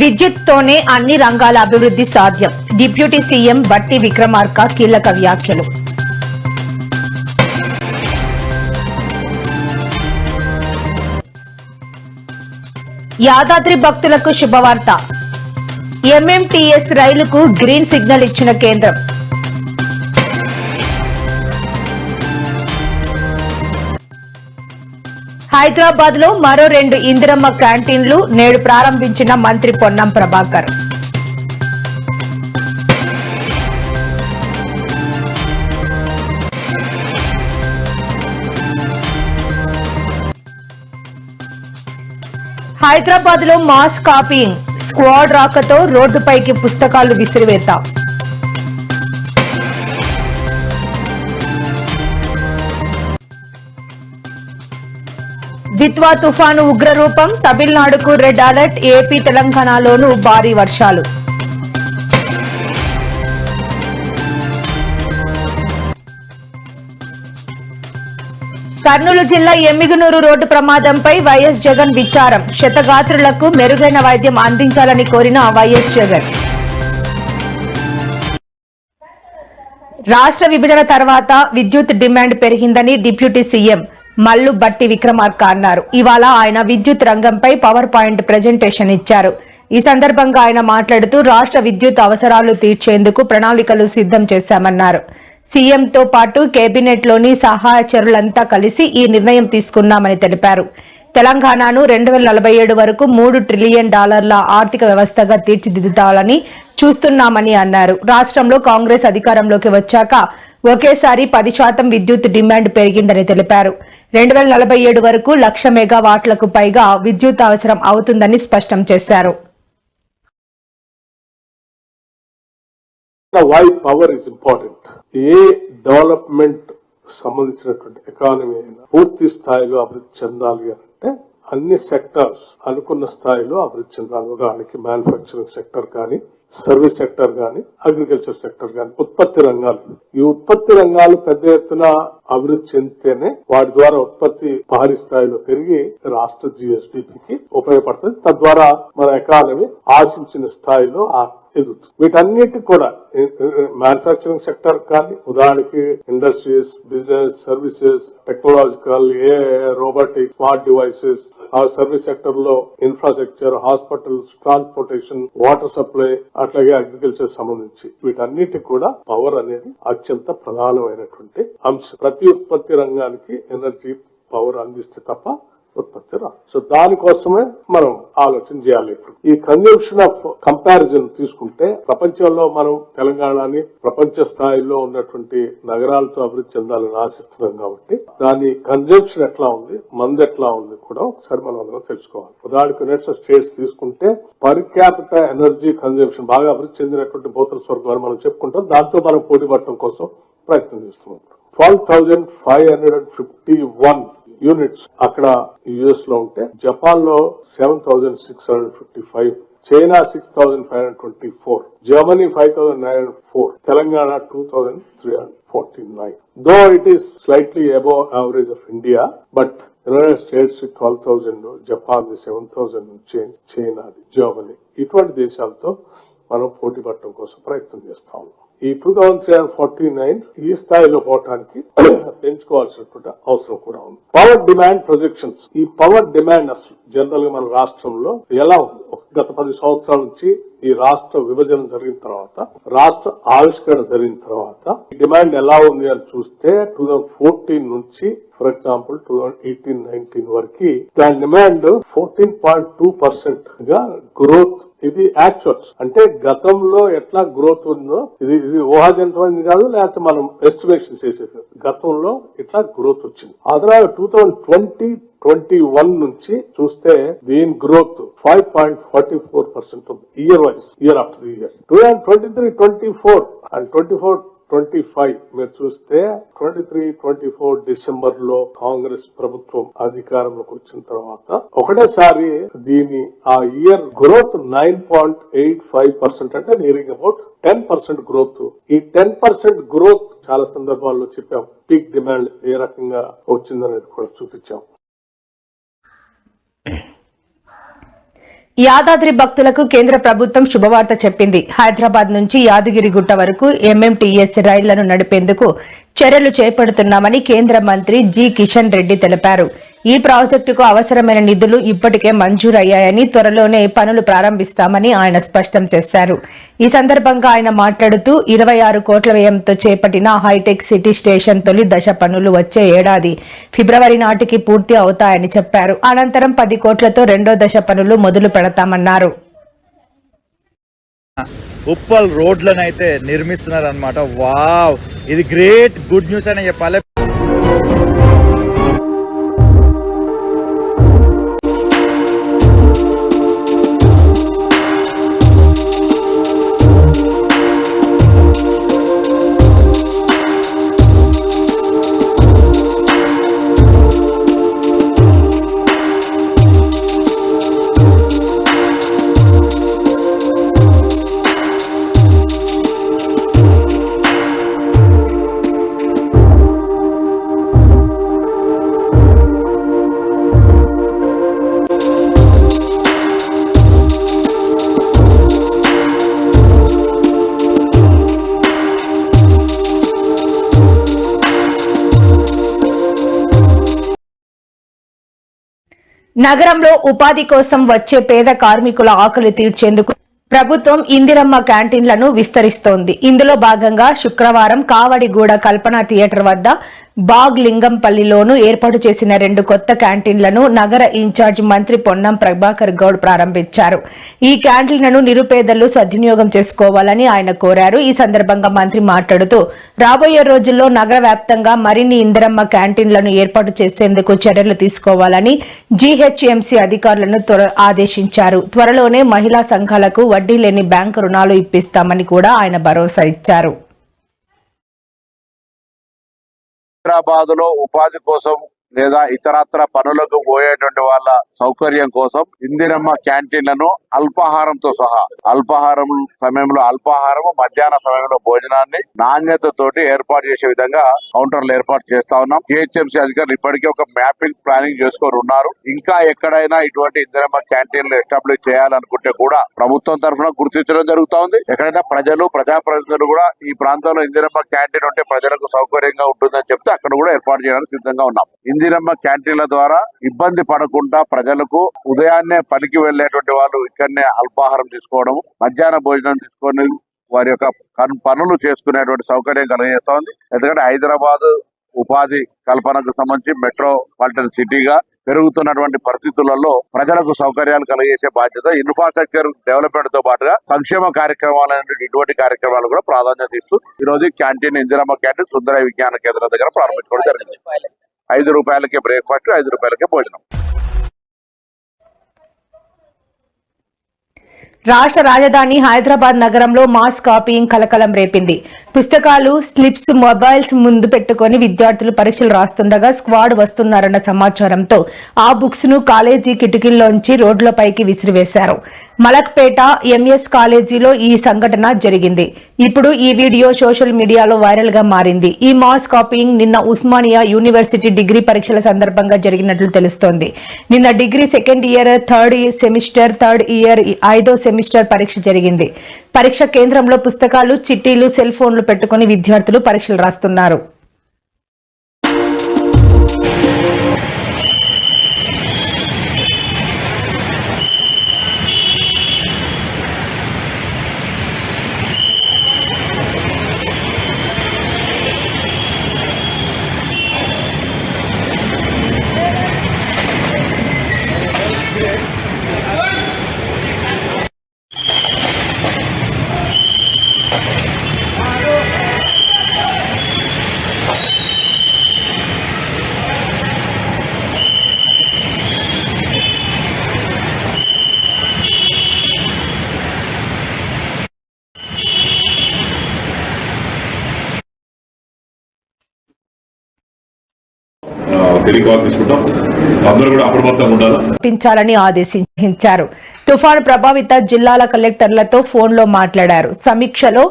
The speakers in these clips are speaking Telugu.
విద్యుత్తోనే అన్ని రంగాల అభివృద్ధి సాధ్యం. డిప్యూటీ సీఎం బట్టి విక్రమార్క కీలక వ్యాఖ్యలు. యాదాద్రి భక్తులకు శుభవార్త. ఎంఎంటీఎస్ రైలుకు గ్రీన్ సిగ్నల్ ఇచ్చిన కేంద్రం. హైదరాబాద్లో మరో రెండు ఇందిరమ్మ క్యాంటీన్లు నేడు ప్రారంభించిన మంత్రి పొన్నం ప్రభాకర్. హైదరాబాద్లో మాస్ కాపీయింగ్ స్క్వాడ్ రాకతో రోడ్డుపైకి పుస్తకాలు విసిరివేత. దిత్వా తుఫాను ఉగ్రరూపం తమిళనాడుకు రెడ్ అలర్ట్ ఏపీ తెలంగాణలోనూ భారీ వర్షాలు. కర్నూలు జిల్లా ఎమ్మిగునూరు రోడ్డు ప్రమాదంపై వైఎస్ జగన్ విచారం. శతగాత్రులకు మెరుగైన వైద్యం అందించాలని కోరిన వైఎస్ జగన్. రాష్ట్ర విభజన తర్వాత విద్యుత్ డిమాండ్ పెరిగిందని డిప్యూటీ సీఎం మల్లు బట్టి విక్రమార్క అన్నారు. ఇవాళ ఆయన విద్యుత్ రంగంపై పవర్ పాయింట్ ప్రజెంటేషన్ ఇచ్చారు. ఈ సందర్భంగా ఆయన మాట్లాడుతూ రాష్ట్ర విద్యుత్ అవసరాలు తీర్చేందుకు ప్రణాళికలు సిద్ధం చేశామన్నారు. సీఎంతో పాటు కేబినెట్లోని సహాయచరులంతా కలిసి ఈ నిర్ణయం తీసుకున్నామని తెలిపారు. తెలంగాణను రెండు వేల నలభై ఏడు వరకు మూడు ట్రిలియన్ డాలర్ల ఆర్థిక వ్యవస్థగా తీర్చిదిద్దాలని చూస్తున్నామని అన్నారు. రాష్ట్రంలో కాంగ్రెస్ అధికారంలోకి వచ్చాక ఒకేసారి పది శాతం విద్యుత్ డిమాండ్ పెరిగిందని తెలిపారు. రెండు వేల నలభై ఏడు వరకు లక్ష మెగావాట్లకు పైగా విద్యుత్ అవసరం అవుతుందని స్పష్టం చేశారు. వై పవర్ ఇస్ ఇంపార్టెంట్ ఏ డెవలప్మెంట్ సంబంధించినటువంటి ఎకానమీ అయినా పూర్తి స్థాయిలో అభివృద్ధి చెందాలి అంటే అన్ని సెక్టర్స్ అనుకున్న స్థాయిలో అభివృద్ధి చెందాలి. ఉదాహరణకి మ్యానుఫ్యాక్చరింగ్ సెక్టర్ కానీ సర్వీస్ సెక్టర్ కానీ అగ్రికల్చర్ సెక్టర్ కానీ ఉత్పత్తి రంగాలు. ఈ ఉత్పత్తి రంగాలు పెద్ద ఎత్తున అభివృద్ధి చెందితేనే వాటి ద్వారా ఉత్పత్తి భారీ స్థాయిలో పెరిగి రాష్ట్ర జిఎస్డిపికి ఉపయోగపడుతుంది. తద్వారా మన ఎకానమీ ఆశించిన స్థాయిలో ఎదుగుతుంది. వీటన్నిటి కూడా మ్యానుఫ్యాక్చరింగ్ సెక్టర్ కానీ ఉదాహరణకి industries business services technological uh robotic smart devices ah service సెక్టర్లో infrastructure hospitals transportation water supply అట్లాగే అగ్రికల్చర్ సంబంధించి వీటన్నిటికి కూడా పవర్ అనేది అత్యంత ప్రధానమైనటువంటి అంశం. ప్రతి ఉత్పత్తి రంగానికి ఎనర్జీ పవర్ అందిస్తే తప్ప ఉత్పత్తి రాదు సో దానికోసమే మనం ఆలోచన చేయాలి ఇప్పుడు. ఈ కన్జంప్షన్ ఆఫ్ కంపారిజన్ తీసుకుంటే ప్రపంచంలో మనం తెలంగాణని ప్రపంచ స్థాయిలో ఉన్నటువంటి నగరాలతో అభివృద్ధి చెందాలని ఆశిస్తున్నాం కాబట్టి దాని కన్జంప్షన్ ఎట్లా ఉంది మంది ఎట్లా ఉంది కూడా ఒకసారి మనం అందరం తెలుసుకోవాలి. ఉదాహరణకు యునైటెడ్ స్టేట్స్ తీసుకుంటే పర్ క్యాపిటల్ ఎనర్జీ కన్జంప్షన్ బాగా అభివృద్ధి చెందినటువంటి భూతల స్వర్గం అని మనం చెప్పుకుంటాం. దాంతో మనం పోటీ పడటం కోసం ప్రయత్నం చేస్తున్నాం twelve thousand five hundred and fifty one units అక్కడ యుఎస్లో ఉంటే జపాన్లో seven thousand six hundred fifty five China six thousand five hundred twenty four Germany five thousand nine hundred four Telangana two thousand three hundred forty nine though it is slightly above average of India but United States twelve thousand Japan seven thousand China Germany ఇటువంటి దేశాలతో మనం పోటీ పడటం కోసం ప్రయత్నం చేస్తా ఉన్నాం. ఈ two thousand three forty nine ఈ స్థాయిలో పోవటానికి పెంచుకోవాల్సినటువంటి అవసరం కూడా ఉంది. పవర్ డిమాండ్ ప్రొజెక్షన్స్ ఈ పవర్ డిమాండ్ అసలు జనరల్గా మన రాష్ట్రంలో ఎలా ఉంది? గత పది సంవత్సరాల నుంచి ఈ రాష్ట్ర విభజన జరిగిన తర్వాత రాష్ట్ర ఆవిష్కరణ జరిగిన తర్వాత ఈ డిమాండ్ ఎలా ఉంది అని చూస్తే టూ థౌజండ్ ఫోర్టీన్ నుంచి for example two thousand eighteen nineteen వరకు దాని డిమాండ్ ఫోర్టీన్ పాయింట్ టూ పర్సెంట్గా గ్రోత్ ఇది యాక్చువల్స్ అంటే గతంలో ఎట్లా గ్రోత్ ఉందో ఇది ఇది ఊహాజనితమైంది కాదు లేకపోతే మనం ఎస్టిమేషన్ చేసేది గతంలో ఇట్లా గ్రోత్ వచ్చింది. ఆ తర్వాత two thousand twenty twenty one నుంచి చూస్తే దీని growth five point forty four percent ఉంది year wise year after year two thousand twenty three twenty four and twenty four twenty five మీరు చూస్తే ట్వంటీ త్రీ ట్వంటీ ఫోర్ డిసెంబర్లో కాంగ్రెస్ ప్రభుత్వం అధికారంలోకి వచ్చిన తర్వాత ఒకటేసారి దీని ఆ year growth nine point eight five percent అంటే nearing about ten percent growth ఈ టెన్ పర్సెంట్ గ్రోత్ చాలా సందర్భాల్లో చెప్పాం పీక్ డిమాండ్ ఏ రకంగా వచ్చిందనేది కూడా చూపించాం. యాదాద్రి భక్తులకు కేంద్ర ప్రభుత్వం శుభవార్త చెప్పింది. హైదరాబాద్ నుంచి యాదగిరిగుట్ట వరకు ఎంఎంటీఎస్ రైళ్ళను నడిపేందుకు చర్యలు చేపడుతున్నామని కేంద్ర మంత్రి జి కిషన్ రెడ్డి తెలిపారు. ఈ ప్రాజెక్టుకు అవసరమైన నిధులు ఇప్పటికే మంజూరయ్యాయని త్వరలోనే పనులు ప్రారంభిస్తామని ఆయన స్పష్టం చేశారు. ఈ సందర్భంగా ఆయన మాట్లాడుతూ ఇరవై ఆరు కోట్ల వ్యయంతో చేపట్టిన హైటెక్ సిటీ స్టేషన్ తొలి దశ పనులు వచ్చే ఏడాది ఫిబ్రవరి నాటికి పూర్తి అవుతాయని చెప్పారు. అనంతరం పది కోట్లతో రెండో దశ పనులు మొదలు పెడతామన్నారు. ఉప్పల్ రోడ్లనైతే నిర్మిస్తున్నారు అనమాట వావ్! ఇది గ్రేట్ గుడ్ న్యూస్ అని చెప్పాలి. నగరంలో ఉపాధి కోసం వచ్చే పేద కార్మికుల ఆకలి తీర్చేందుకు ప్రభుత్వం ఇందిరమ్మ క్యాంటీన్లను విస్తరిస్తోంది. ఇందులో భాగంగా శుక్రవారం కావడిగూడ కల్పన థియేటర్ వద్ద బాగ్ లింగంపల్లిలోనూ ఏర్పాటు చేసిన రెండు కొత్త క్యాంటీన్లను నగర ఇన్ఛార్జ్ మంత్రి పొన్నం ప్రభాకర్ గౌడ్ ప్రారంభించారు. ఈ క్యాంటీన్లను నిరుపేదలు సద్వినియోగం చేసుకోవాలని ఆయన కోరారు. ఈ సందర్భంగా మంత్రి మాట్లాడుతూ రాబోయే రోజుల్లో నగర వ్యాప్తంగా మరిన్ని ఇందిరమ్మ క్యాంటీన్లను ఏర్పాటు చేసేందుకు చర్యలు తీసుకోవాలని జీహెచ్ఎంసీ అధికారులను త్వర ఆదేశించారు. త్వరలోనే మహిళా సంఘాలకు వడ్డీ లేని బ్యాంకు రుణాలు ఇప్పిస్తామని కూడా ఆయన భరోసా ఇచ్చారు. హైదరాబాద్లో ఉపాధి కోసం లేదా ఇతరత్ర పనులకు పోయేటువంటి వాళ్ళ సౌకర్యం కోసం ఇందిరమ్మ క్యాంటీన్లను అల్పాహారంతో సహా అల్పాహారం సమయంలో అల్పాహారం మధ్యాహ్న సమయంలో భోజనాన్ని నాణ్యత తోటి ఏర్పాటు చేసే విధంగా కౌంటర్లు ఏర్పాటు చేస్తా ఉన్నాం. జిహెచ్ఎంసీ అధికారులు ఇప్పటికే ఒక మ్యాపింగ్ ప్లానింగ్ చేసుకొని ఉన్నారు. ఇంకా ఎక్కడైనా ఇటువంటి ఇందిరమ్మ క్యాంటీన్లు ఎస్టాబ్లిష్ చేయాలనుకుంటే కూడా ప్రభుత్వం తరఫున గుర్తించడం జరుగుతా ఉంది. ఎక్కడైనా ప్రజలు ప్రజాప్రతినిధులు కూడా ఈ ప్రాంతంలో ఇందిరమ్మ క్యాంటీన్ ఉంటే ప్రజలకు సౌకర్యంగా ఉంటుందని చెప్తే అక్కడ కూడా ఏర్పాటు చేయడానికి సిద్ధంగా ఉన్నాం. ఇందిరమ్మ క్యాంటీన్ల ద్వారా ఇబ్బంది పడకుండా ప్రజలకు ఉదయాన్నే పనికి వెళ్ళేటువంటి వాళ్ళు ఇక్కడనే అల్పాహారం తీసుకోవడం మధ్యాహ్న భోజనం తీసుకొని వారి యొక్క పనులు చేసుకునేటువంటి సౌకర్యం కలిగేస్తోంది ఎందుకంటే హైదరాబాద్ ఉపాధి కల్పనకు సంబంధించి మెట్రోపాలిటన్ సిటీగా పెరుగుతున్నటువంటి పరిస్థితులలో ప్రజలకు సౌకర్యాలు కలిగేసే బాధ్యత ఇన్ఫ్రాస్ట్రక్చర్ డెవలప్మెంట్తో పాటుగా సంక్షేమ కార్యక్రమాలు ఇటువంటి కార్యక్రమాలు కూడా ప్రాధాన్యత ఇస్తూ ఈ రోజు క్యాంటీన్ ఇందిరమ్మ క్యాంటీన్ సుందర విజ్ఞాన కేంద్రం దగ్గర ప్రారంభించుకోవడం జరిగింది. ఐదు రూపాయలకే బ్రేక్ఫాస్ట్ ఐదు రూపాయలకే భోజనం. రాష్ట్ర రాజధాని హైదరాబాద్ నగరంలో మాస్ కాపీయింగ్ కలకలం రేపింది. పుస్తకాలు స్లిప్స్ మొబైల్స్ ముందు పెట్టుకుని విద్యార్థులు పరీక్షలు రాస్తుండగా స్క్వాడ్ వస్తున్నారన్న సమాచారంతో ఆ బుక్స్ను కాలేజీ కిటికీల్లోంచి రోడ్లపైకి విసిరివేశారు. మలక్పేట ఎంఎస్ కాలేజీలో ఈ సంఘటన జరిగింది. ఇప్పుడు ఈ వీడియో సోషల్ మీడియాలో వైరల్గా మారింది. ఈ మాస్ కాపీయింగ్ నిన్న ఉస్మానియా యూనివర్సిటీ డిగ్రీ పరీక్షల సందర్భంగా జరిగినట్లు తెలుస్తోంది. నిన్న degree second year third semester third year ఐదో సెమిస్టర్ పరీక్ష జరిగింది. పరీక్ష కేంద్రంలో పుస్తకాలు చిట్టీలు సెల్ ఫోన్లు పెట్టుకుని విద్యార్థులు పరీక్షలు రాస్తున్నారు. టెలికాల్ తీసుకుంటాం. అందరూ కూడా అప్రమత్తంగా ఉండాలి? ఆదేశించారు. తుఫాను ప్రభావిత జిల్లాల కలెక్టర్లతో ఫోన్లో మాట్లాడారు. సమీక్షలో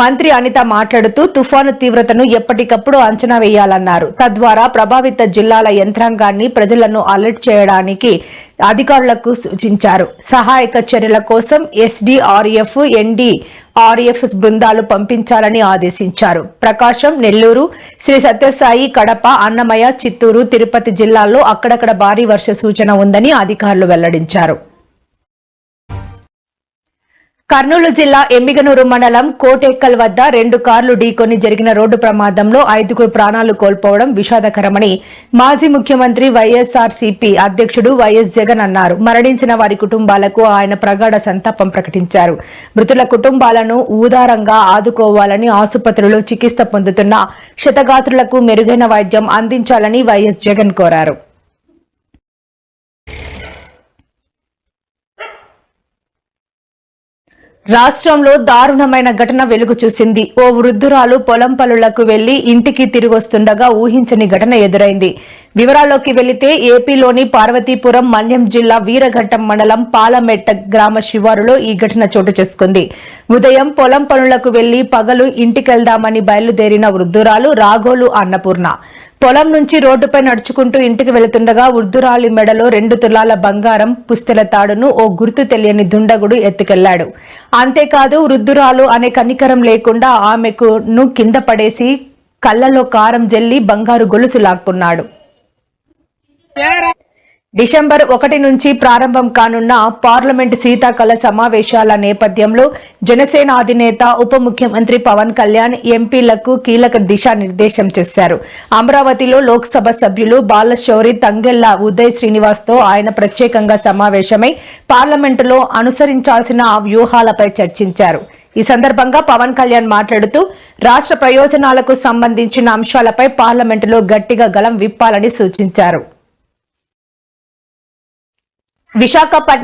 మంత్రి అనిత మాట్లాడుతూ తుఫాను తీవ్రతను ఎప్పటికప్పుడు అంచనా వేయాలన్నారు. తద్వారా ప్రభావిత జిల్లాల యంత్రాంగాన్ని ప్రజలను అలర్ట్ చేయడానికి అధికారులకు సూచించారు. సహాయక చర్యల కోసం ఎస్డీఆర్ఎఫ్ ఎన్డీఆర్ఎఫ్ బృందాలు పంపించాలని ఆదేశించారు. ప్రకాశం నెల్లూరు శ్రీ సత్యసాయి కడప అన్నమయ్య చిత్తూరు తిరుపతి జిల్లాల్లో అక్కడక్కడ భారీ వర్ష సూచన ఉందని అధికారులు వెల్లడించారు. కర్నూలు జిల్లా ఎమ్మిగనూరు మండలం కోటెక్కల్ వద్ద రెండు కార్లు ఢీకొని జరిగిన రోడ్డు ప్రమాదంలో ఐదుగురు ప్రాణాలు కోల్పోవడం విషాదకరమని మాజీ ముఖ్యమంత్రి వైఎస్ఆర్సీపీ అధ్యక్షుడు వైఎస్ జగన్ అన్నారు. మరణించిన వారి కుటుంబాలకు ఆయన ప్రగాఢ సంతాపం ప్రకటించారు. మృతుల కుటుంబాలను ఊదారంగా ఆదుకోవాలని ఆసుపత్రిలో చికిత్స పొందుతున్న శతగాత్రులకు మెరుగైన వైద్యం అందించాలని వైఎస్ జగన్ కోరారు. రాష్ట్రంలో దారుణమైన ఘటన వెలుగు చూసింది. ఓ వృద్ధురాలు పొలం పనులకు వెళ్ళి ఇంటికి తిరిగొస్తుండగా ఊహించని ఘటన ఎదురైంది. వివరాల్లోకి వెళితే ఏపీలోని పార్వతీపురం మన్యం జిల్లా వీరఘట్టం మండలం పాలమెట్ట గ్రామ శివారులో ఈ ఘటన చోటు చేసుకుంది. ఉదయం పొలం పనులకు వెళ్ళి పగలు ఇంటికెళ్దామని బయలుదేరిన వృద్ధురాలు రాఘోలు అన్నపూర్ణ. పొలం నుంచి రోడ్డుపై నడుచుకుంటూ ఇంటికి వెళుతుండగా వృద్ధురాలి మెడలో రెండు తులాల బంగారం పుస్తెల తాడును ఓ గుర్తు తెలియని దుండగుడు ఎత్తుకెళ్ళాడు. అంతేకాదు వృద్ధురాలు అనే కనికరం లేకుండా ఆమెకును కింద పడేసి కళ్ళలో కారం జల్లి బంగారు గొలుసు లాక్కున్నాడు. డిసెంబర్ ఒకటి నుంచి ప్రారంభం కానున్న పార్లమెంట్ శీతాకాల సమావేశాల నేపథ్యంలో జనసేన అధినేత ఉప ముఖ్యమంత్రి పవన్ కళ్యాణ్ ఎంపీలకు కీలక దిశానిర్దేశం చేశారు. అమరావతిలో లోక్సభ సభ్యులు బాలశౌరి తంగెళ్ళ ఉదయ్ శ్రీనివాస్తో ఆయన ప్రత్యేకంగా సమావేశమై పార్లమెంటులో అనుసరించాల్సిన వ్యూహాలపై చర్చించారు. ఈ సందర్భంగా పవన్ కళ్యాణ్ మాట్లాడుతూ రాష్ట్ర ప్రయోజనాలకు సంబంధించిన అంశాలపై పార్లమెంటులో గట్టిగా గలం విప్పాలని సూచించారు. విశాఖపట్నం